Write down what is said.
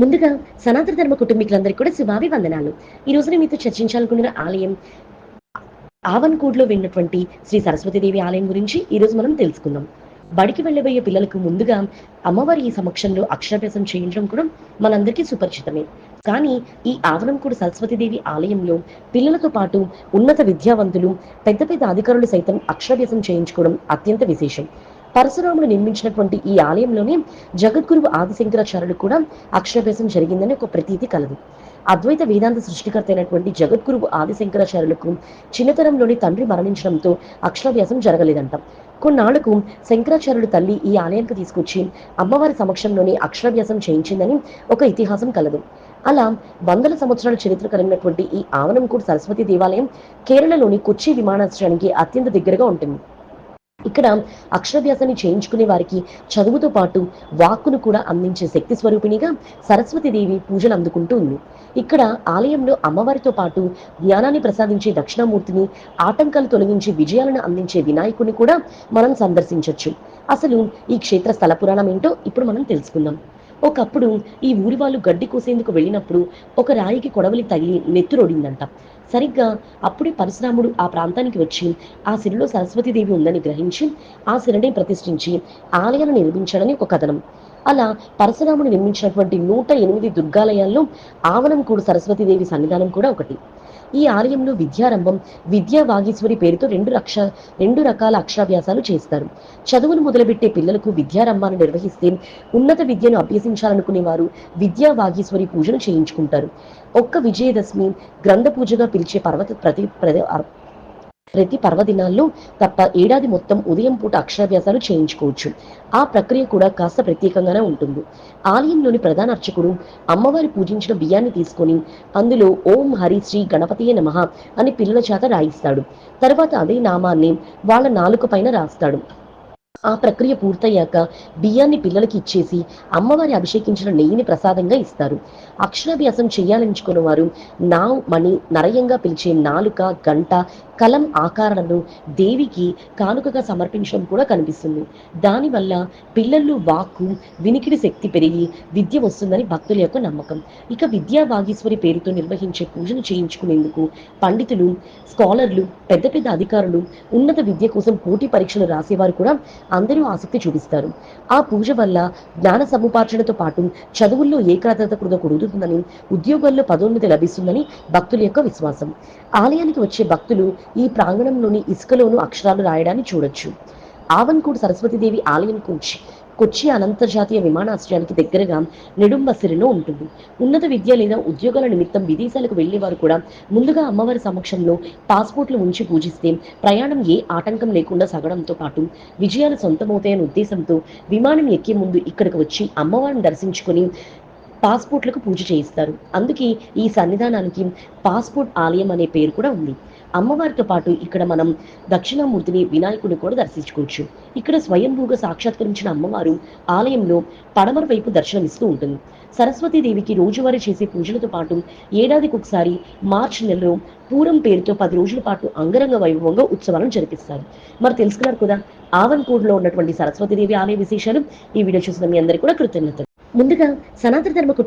ముందుగా సనాతన ధర్మ కుటుంబీకులందరికీ కూడా శుభాభివందనాలు. ఈ రోజున మీతో చర్చించాలనుకున్న ఆలయం ఆవన్కూడ్లో వెళ్ళినటువంటి శ్రీ సరస్వతీదేవి ఆలయం గురించి ఈ రోజు మనం తెలుసుకుందాం. బడికి వెళ్ళబోయే పిల్లలకు ముందుగా అమ్మవారి ఈ సమక్షంలో అక్షరాభ్యాసం చేయించడం కూడా మనందరికీ సుపరిచితమే. కానీ ఈ ఆవనంకూడు సరస్వతీదేవి ఆలయంలో పిల్లలతో పాటు ఉన్నత విద్యావంతులు పెద్ద పెద్ద అధికారులు సైతం అక్షరాభ్యాసం చేయించుకోవడం అత్యంత విశేషం. పరశురాముడు నిర్మించినటువంటి ఈ ఆలయంలోనే జగద్గురువు ఆదిశంకరాచార్యులు కూడా అక్షరాభ్యాసం జరిగిందని ఒక ప్రతీతి కలదు. అద్వైత వేదాంత సృష్టికర్త అయినటువంటి జగద్గురువు ఆదిశంకరాచార్యులకు చిన్నతనంలోని తండ్రి మరణించడంతో అక్షరాభ్యాసం జరగలేదంట. కొన్నాళ్ళకు శంకరాచార్యుడు తల్లి ఈ ఆలయానికి తీసుకొచ్చి అమ్మవారి సమక్షంలోనే అక్షరాభ్యాసం చేయించిందని ఒక ఇతిహాసం కలదు. అలా వందల సంవత్సరాల చరిత్ర కలిగినటువంటి ఈ ఆవనంకూడు సరస్వతి దేవాలయం కేరళలోని కొచ్చి విమానాశ్రయానికి అత్యంత దగ్గరగా ఉంటుంది. ఇక్కడ అక్షరాభ్యాసాన్ని చేయించుకునే వారికి చదువుతో పాటు వాక్కును కూడా అందించే శక్తి స్వరూపిణిగా సరస్వతీదేవి పూజలు అందుకుంటూ ఉంది. ఇక్కడ ఆలయంలో అమ్మవారితో పాటు జ్ఞానాన్ని ప్రసాదించే దక్షిణామూర్తిని ఆటంకాలు తొలగించి విజయాలను అందించే వినాయకుని కూడా మనం సందర్శించవచ్చు అసలు ఈ క్షేత్ర స్థల పురాణం ఏంటో ఇప్పుడు మనం తెలుసుకుందాం. ఒకప్పుడు ఈ ఊరి వాళ్ళు గడ్డి కోసేందుకు వెళ్ళినప్పుడు ఒక రాయికి కొడవలి తగిలి నెత్తురొడిందంట సరిగ్గా అప్పుడే పరశురాముడు ఆ ప్రాంతానికి వచ్చి ఆ సిరిలో సరస్వతీదేవి ఉందని గ్రహించి ఆ సిరిని ప్రతిష్ఠించి ఆలయాన్ని నిర్మించాడని ఒక కథనం. అలా పరశురాముడు నిర్మించినటువంటి నూట ఎనిమిది దుర్గాలయాల్లో ఆవనం కూడా సరస్వతీదేవి సన్నిధానం కూడా ఒకటి. ఈ ఆలయంలో విద్యారంభం విద్యా వాగీశ్వరి పేరుతో రెండు రక్ష రెండు రకాల అక్షరాభ్యాసాలు చేస్తారు. చదువును మొదలుపెట్టే పిల్లలకు విద్యారంభాన్ని నిర్వహిస్తే ఉన్నత విద్యను అభ్యసించాలనుకునే వారు విద్యా వాగీశ్వరి పూజను చేయించుకుంటారు. ఒక్క విజయదశమి గ్రంథ పూజగా పిలిచే పర్వత ప్రతి ప్రతి పర్వదినాల్లో తప్ప ఏడాది మొత్తం ఉదయం పూట అక్షరాభ్యాసాలు చేయించుకోవచ్చు. ఆ ప్రక్రియ కూడా కాస్త ప్రత్యేకంగానే ఉంటుంది. ఆలయంలోని ప్రధాన అర్చకుడు అమ్మవారి పూజించిన బియ్యాన్ని తీసుకొని అందులో ఓం హరి శ్రీ గణపతియే నమః అని పిల్లల చేత రాయిస్తాడు. తర్వాత అదే నామాన్ని వాళ్ళ నాలుక పైన రాస్తాడు. ఆ ప్రక్రియ పూర్తయ్యాక బియ్యాన్ని పిల్లలకి ఇచ్చేసి అమ్మవారి అభిషేకించిన నెయ్యిని ప్రసాదంగా ఇస్తారు. అక్షరాభ్యాసం చేయాలనుకున్న వారు నా మణి నరయంగా పిలిచే నాలుక గంట కలం ఆకారాలను దేవికి కానుకగా సమర్పించడం కూడా కనిపిస్తుంది. దానివల్ల పిల్లలు వాక్కు వినికిడి శక్తి పెరిగి విద్య వస్తుందని భక్తుల యొక్క నమ్మకం. ఇక విద్యా వాగీశ్వరి పేరుతో నిర్వహించే పూజను చేయించుకునేందుకు పండితులు స్కాలర్లు పెద్ద పెద్ద అధికారులు ఉన్నత విద్య కోసం పోటీ పరీక్షలు రాసేవారు కూడా అందరూ ఆసక్తి చూపిస్తారు. ఆ పూజ వల్ల జ్ఞాన సముపార్జనతో పాటు చదువుల్లో ఏకాగ్రత కూడా కుదురుతుందని ఉద్యోగాల్లో పదోన్నతి లభిస్తుందని భక్తుల యొక్క విశ్వాసం. ఆలయానికి వచ్చే భక్తులు ఈ ప్రాంగణంలోని ఇసుకలోను అక్షరాలు రాయడాన్ని చూడొచ్చు. ఆవన్కూడ్ సరస్వతీదేవి ఆలయం కూర్చి కొచ్చి అనంతర్జాతీయ విమానాశ్రయానికి దగ్గరగా నెడుంబసిరిలో ఉంటుంది. ఉన్నత విద్య లేదా ఉద్యోగాల నిమిత్తం విదేశాలకు వెళ్ళేవారు కూడా ముందుగా అమ్మవారి సమక్షంలో పాస్పోర్ట్లు ఉంచి పూజిస్తే ప్రయాణం ఏ ఆటంకం లేకుండా సాగడంతో పాటు విజయాలు సొంతమవుతాయనే ఉద్దేశంతో విమానం ఎక్కే ముందు ఇక్కడికి వచ్చి అమ్మవారిని దర్శించుకొని పాస్పోర్ట్లకు పూజ చేయిస్తారు. అందుకే ఈ సన్నిధానానికి పాస్పోర్ట్ ఆలయం అనే పేరు కూడా ఉంది. అమ్మవారితో పాటు ఇక్కడ మనం దక్షిణామూర్తిని వినాయకుడిని కూడా దర్శించుకోవచ్చు. ఇక్కడ స్వయంభూగా సాక్షాత్కరించిన అమ్మవారు ఆలయంలో పడమర వైపు దర్శనమిస్తూ ఉంటుంది. సరస్వతీదేవికి రోజువారీ చేసే పూజలతో పాటు ఏడాదికి ఒకసారి మార్చి నెలలో పూరం పేరుతో పది రోజుల పాటు అంగరంగ వైభవంగా ఉత్సవాలను జరిపిస్తారు. మరి తెలుసుకున్నారు కదా ఆవన్కోడ్లో ఉన్నటువంటి సరస్వతీదేవి ఆలయ విశేషాలు. ఈ వీడియో చూసిన మీ అందరికీ కూడా కృతజ్ఞతలు. ముందుగా సనాతన ధర్మ కుటుంబం